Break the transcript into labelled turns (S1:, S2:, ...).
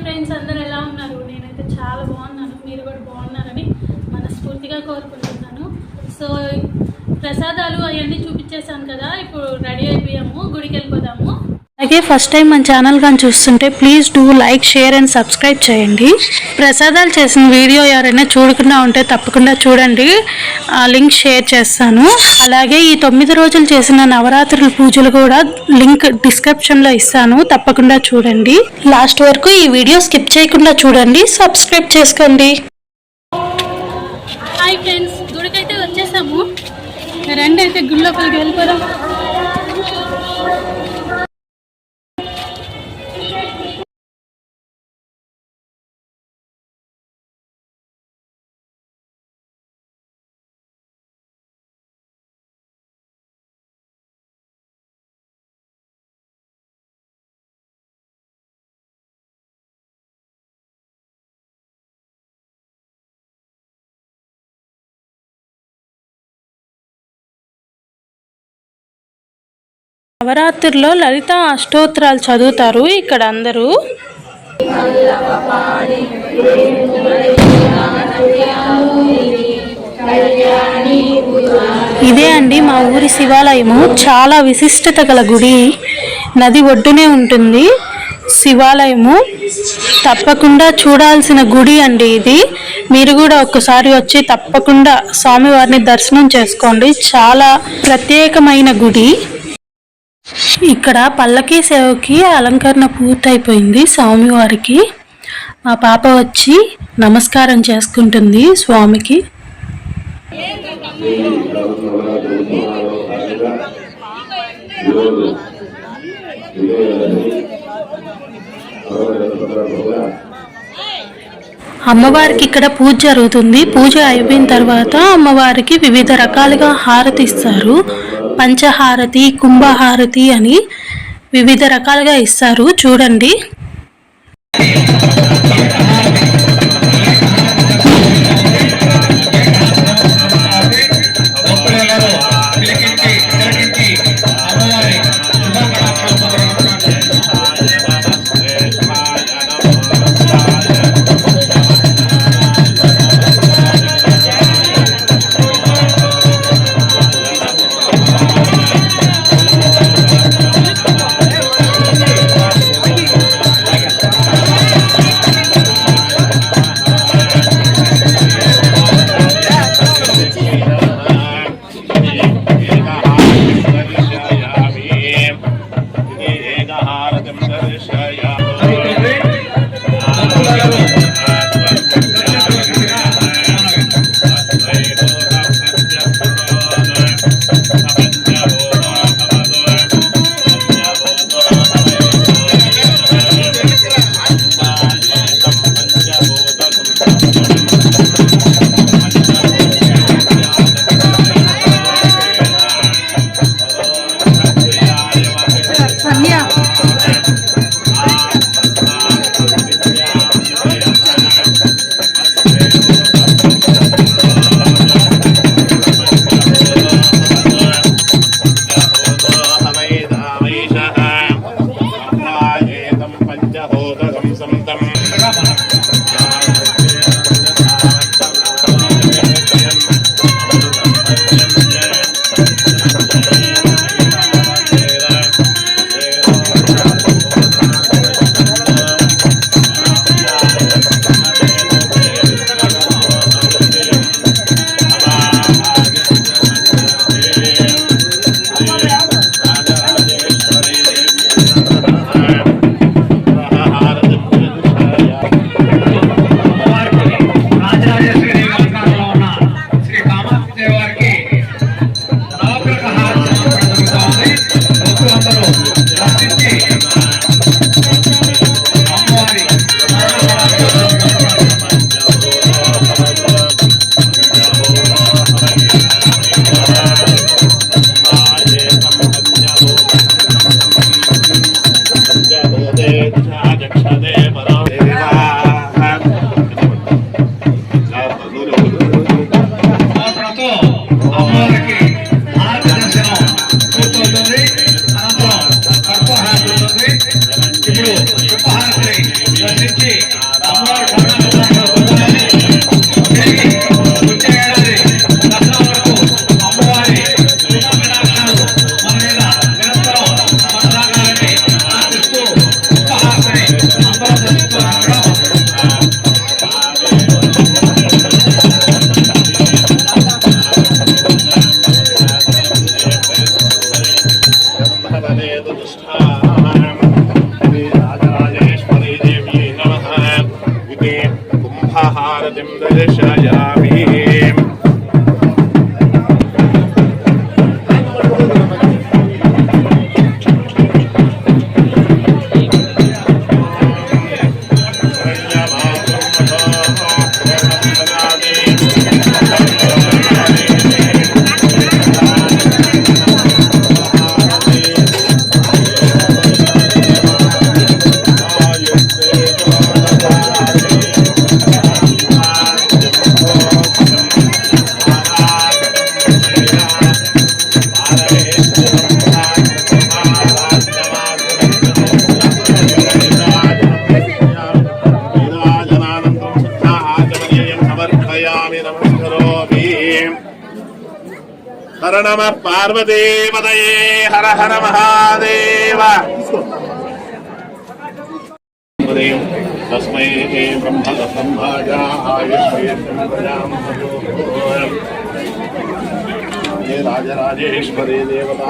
S1: Friends అందరూ ఎలా ఉన్నారు? నేనైతే చాలా బాగున్నాను. మీరు కూడా బాగున్నారని మనస్ఫూర్తిగా కోరుకుంటున్నాను. సో ప్రసాదాలు అవన్నీ చూపించేశాను కదా. ఇప్పుడు రెడీ అయిపోయాము. గుడికి వెళ్ళిపోదాము అలాగే ఫస్ట్ టైం మన ఛానల్ కానీ చూస్తుంటే please do like share and subscribe చేయండి. ప్రసాదాలు చేసిన వీడియో ఎవరైనా చూడకుండా ఉంటే తప్పకుండా చూడండి. ఆ లింక్ షేర్ చేస్తాను. అలాగే ఈ తొమ్మిది రోజులు చేసిన నవరాత్రుల పూజలు కూడా లింక్ డిస్క్రిప్షన్లో ఇస్తాను. తప్పకుండా చూడండి. లాస్ట్ వరకు ఈ వీడియో స్కిప్ చేయకుండా చూడండి. సబ్స్క్రైబ్ చేసుకోండి. హాయ్ ఫ్రెండ్స్ గుడికైతే వచ్చేసాము. రండి అయితే గుళ్ళోపలికి వెళ్ళిపోదాం. నవరాత్రిలో లలిత అష్టోత్తరాలు చదువుతారు ఇక్కడ అందరూ. ఇదే అండి మా ఊరి శివాలయము. చాలా విశిష్టత గల గుడి. నది ఒడ్డునే ఉంటుంది. శివాలయము. తప్పకుండా చూడాల్సిన గుడి అండి ఇది. మీరు కూడా ఒక్కసారి వచ్చి తప్పకుండా స్వామివారిని దర్శనం చేసుకోండి. చాలా ప్రత్యేకమైన గుడి. ఇక్కడ పల్లకి సేవకి అలంకరణ పూర్తయిపోయింది స్వామివారికి. మా పాప వచ్చి నమస్కారం చేసుకుంటుంది స్వామికి. అమ్మవారికి ఇక్కడ పూజ జరుగుతుంది. పూజ అయిపోయిన తర్వాత అమ్మవారికి వివిధ రకాలుగా హారతి ఇస్తారు. పంచహారతి కుంభహారతి అని వివిధ రకాలుగా ఇస్తారు. చూడండి. Nazareno. నమ పార్వదేవదయే హర హర మహాదేవ ఉదయం తస్మై బ్రహ్మ బ్రహ్మాజా రాజరాజేశ్వరి దేవత